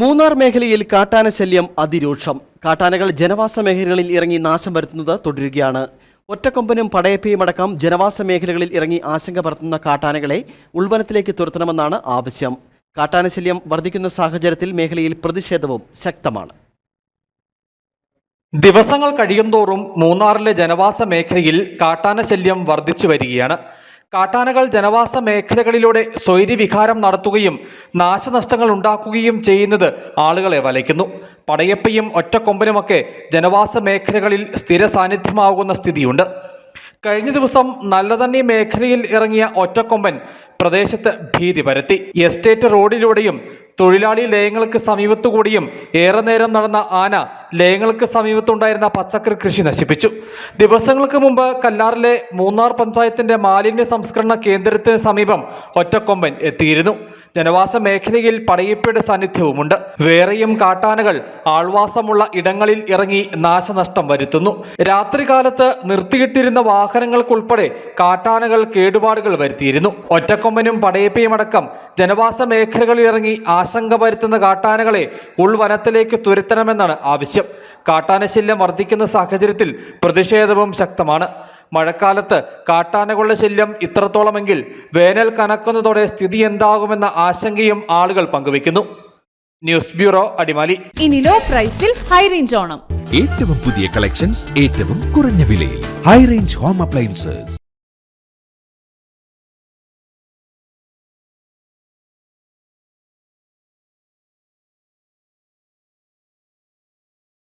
മൂന്നാർ മേഖലയിൽ കാട്ടാന ശല്യം അതിരൂക്ഷം. കാട്ടാനകൾ ജനവാസ മേഖലകളിൽ ഇറങ്ങി നാശം വരുത്തുന്നത് തുടരുകയാണ്. ഒറ്റക്കൊമ്പനും പടയപ്പയും അടക്കം ജനവാസ മേഖലകളിൽ ഇറങ്ങി ആശങ്ക പരത്തുന്ന കാട്ടാനകളെ ഉൾവനത്തിലേക്ക് തുരത്തണമെന്നാണ് ആവശ്യം. കാട്ടാനശല്യം വർദ്ധിക്കുന്ന സാഹചര്യത്തിൽ മേഖലയിൽ പ്രതിഷേധവും ശക്തമാണ്. ദിവസങ്ങൾ കഴിയുന്തോറും മൂന്നാറിലെ ജനവാസ മേഖലയിൽ കാട്ടാന ശല്യം വർദ്ധിച്ചു വരികയാണ്. കാട്ടാനകൾ ജനവാസ മേഖലകളിലൂടെ സ്വൈര്യവിഹാരം നടത്തുകയും നാശനഷ്ടങ്ങൾ ഉണ്ടാക്കുകയും ചെയ്യുന്നത് ആളുകളെ വലയ്ക്കുന്നു. പടയപ്പയും ഒറ്റക്കൊമ്പനുമൊക്കെ ജനവാസ മേഖലകളിൽ സ്ഥിര സാന്നിധ്യമാകുന്ന സ്ഥിതിയുണ്ട്. കഴിഞ്ഞ ദിവസം നല്ലതണ്ണി മേഖലയിൽ ഇറങ്ങിയ ഒറ്റക്കൊമ്പൻ പ്രദേശത്ത് ഭീതി പരത്തി. എസ്റ്റേറ്റ് റോഡിലൂടെയും തൊഴിലാളി ലയങ്ങൾക്ക് സമീപത്തുകൂടിയും ഏറെ നേരം നടന്ന ആന ലയങ്ങൾക്ക് സമീപത്തുണ്ടായിരുന്ന പച്ചക്കറി കൃഷി നശിപ്പിച്ചു. ദിവസങ്ങൾക്ക് മുമ്പ് കല്ലാറിലെ മൂന്നാർ പഞ്ചായത്തിന്റെ മാലിന്യ സംസ്കരണ കേന്ദ്രത്തിന് സമീപം ഒറ്റക്കൊമ്പൻ എത്തിയിരുന്നു. ജനവാസ മേഖലയിൽ പടയപ്പയുടെ സാന്നിധ്യവുമുണ്ട്. വേറെയും കാട്ടാനകൾ ആൾവാസമുള്ള ഇടങ്ങളിൽ ഇറങ്ങി നാശനഷ്ടം വരുത്തുന്നു. രാത്രികാലത്ത് നിർത്തിയിട്ടിരുന്ന വാഹനങ്ങൾക്കുൾപ്പെടെ കാട്ടാനകൾ കേടുപാടുകൾ വരുത്തിയിരുന്നു. ഒറ്റക്കൊമ്പനും പടയപ്പയും അടക്കം ജനവാസ മേഖലകളിൽ ഇറങ്ങി ആശങ്ക വരുത്തുന്ന കാട്ടാനകളെ ഉൾവനത്തിലേക്ക് തുരത്തണമെന്നാണ് ആവശ്യം. കാട്ടാനശല്യം വർദ്ധിക്കുന്ന സാഹചര്യത്തിൽ പ്രതിഷേധവും ശക്തമാണ്. മഴക്കാലത്ത് കാട്ടാനകളുടെ ശല്യം ഇത്രത്തോളമെങ്കിൽ വേനൽ കനക്കുന്നതോടെ സ്ഥിതി എന്താകുമെന്ന ആശങ്കയും ആളുകൾ പങ്കുവയ്ക്കുന്നു. News bureau Adimali. ഇനി ലോ പ്രൈസിൽ ഹൈ റേഞ്ച് ഓണം. ഏറ്റവും പുതിയ കളക്ഷൻസ് ഏറ്റവും കുറഞ്ഞ വിലയിൽ. High range home appliances